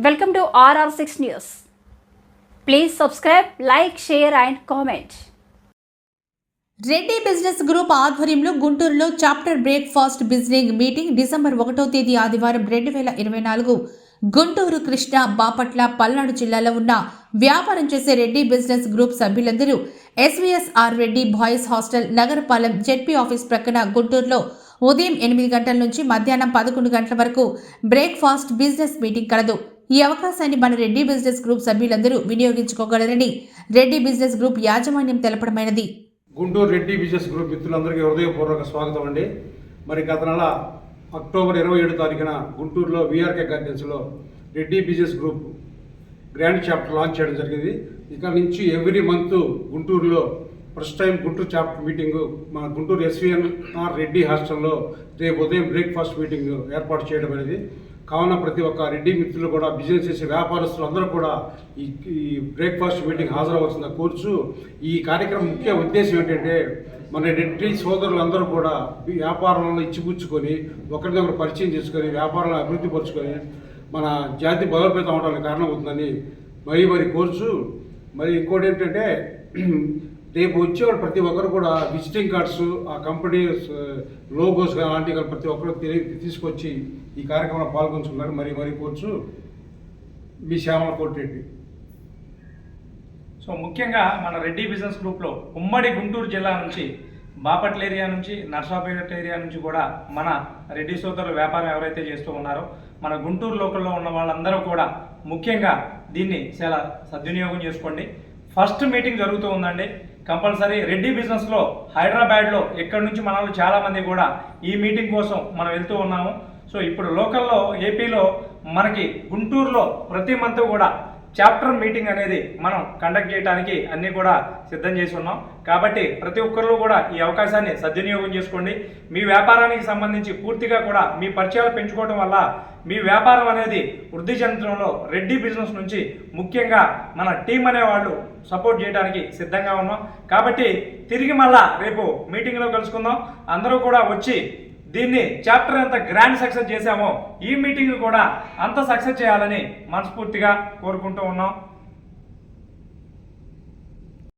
Welcome to RR six news please subscribe like share and comment Reddy business group ఆధ్వర్యంలో గుంటూరులో chapter breakfast business meeting December ఒకటో తేదీ ఆదివారం రెండు వేల ఇరవై నాలుగు గుంటూరు కృష్ణ బాపట్ల పల్నాడు జిల్లాలో ఉన్న వ్యాపారం చేసే రెడ్డి బిజినెస్ గ్రూప్ సభ్యులందరూ SVSR Reddy boys hostel Nagarapalem ZP office ప్రక్కన గుంటూరులో ఉదయం ఎనిమిది గంటల నుంచి మధ్యాహ్నం పదకొండు గంటల వరకు బ్రేక్ఫాస్ట్ బిజినెస్ మీటింగ్ కలదు. ఈ అవకాశాన్ని మన రెడ్డి బిజినెస్ గ్రూప్ సభ్యులందరూ వినియోగించుకోగలరని రెడ్డి బిజినెస్ గ్రూప్ యాజమాన్యం తెలపడమైనది. గుంటూరు రెడ్డి బిజినెస్ గ్రూప్ మిత్రులందరికీ హృదయపూర్వక స్వాగతం అండి. మరి గత నెల అక్టోబర్ ఇరవై ఏడు తారీఖున గుంటూరులో విఆర్కే గార్డెన్స్లో Reddy business group grand chapter launch చేయడం జరిగింది. ఇక నుంచి ఎవ్రీ మంత్ గుంటూరులో first time Guntur chapter meeting మన గుంటూరు ఎస్విఎన్ఆర్ రెడ్డి హాస్టల్లో రేపు ఉదయం బ్రేక్ఫాస్ట్ మీటింగ్ ఏర్పాటు చేయడం అనేది కావున ప్రతి ఒక్క రెడ్డి మిత్రులు కూడా బిజినెస్ చేసే వ్యాపారస్తులు అందరూ కూడా ఈ ఈ బ్రేక్ఫాస్ట్ మీటింగ్ హాజరవలసిందిగా కోరుచు ఈ కార్యక్రమం ముఖ్య ఉద్దేశం ఏంటంటే మన రెడ్డి సోదరులందరూ కూడా వ్యాపారంలో ఇచ్చిపుచ్చుకొని ఒకరినొకరు పరిచయం చేసుకొని వ్యాపారాలను అభివృద్ధి పరుచుకొని మన జాతి బలోపేతం అవడానికి కారణమవుతుందని మరీ మరి కోర్చు మరి ఇంకోటి ఏంటంటే రేపు వచ్చేవాడు ప్రతి ఒక్కరు కూడా విజిటింగ్ కార్డ్స్ ఆ కంపెనీ లోగోస్ అలాంటివి కానీ ప్రతి ఒక్కరు తిరిగి తీసుకొచ్చి ఈ కార్యక్రమంలో పాల్గొంచుకున్నారు మరి మరి కోర్చు మీ శ్యామల కోటిరెడ్డి సో ముఖ్యంగా మన రెడ్డి బిజినెస్ గ్రూప్లో ఉమ్మడి గుంటూరు జిల్లా నుంచి బాపట్ల ఏరియా నుంచి నర్సాపేట ఏరియా నుంచి కూడా మన రెడ్డి సోదరుల వ్యాపారం ఎవరైతే చేస్తూ ఉన్నారో మన గుంటూరు లోకల్లో ఉన్న వాళ్ళందరూ కూడా ముఖ్యంగా దీన్ని చాలా సద్వినియోగం చేసుకోండి. ఫస్ట్ మీటింగ్ జరుగుతూ ఉందండి. కంపల్సరీ రెడ్డి బిజినెస్లో హైదరాబాద్లో ఎక్కడి నుంచి మన వాళ్ళు చాలామంది కూడా ఈ మీటింగ్ కోసం మనం వెళ్తూ ఉన్నాము. సో ఇప్పుడు లోకల్లో ఏపీలో మనకి గుంటూరులో ప్రతి మంత్ కూడా చాప్టర్ మీటింగ్ అనేది మనం కండక్ట్ చేయడానికి అన్నీ కూడా సిద్ధం చేసి ఉన్నాం. కాబట్టి ప్రతి ఒక్కరు కూడా ఈ అవకాశాన్ని సద్వినియోగం చేసుకోండి. మీ వ్యాపారానికి సంబంధించి పూర్తిగా కూడా మీ పరిచయాలు పెంచుకోవడం వల్ల మీ వ్యాపారం అనేది వృద్ధి చెందడంలో రెడ్డి బిజినెస్ నుంచి ముఖ్యంగా మన టీం అనే వాళ్ళు సపోర్ట్ చేయడానికి సిద్ధంగా ఉన్నాం. కాబట్టి తిరిగి మళ్ళా రేపు మీటింగ్లో కలుసుకుందాం. అందరూ కూడా వచ్చి దీన్ని చాప్టర్ ఎంత గ్రాండ్ సక్సెస్ చేశామో ఈ మీటింగ్ కూడా అంత సక్సెస్ చేయాలని మనస్ఫూర్తిగా కోరుకుంటూ ఉన్నాం.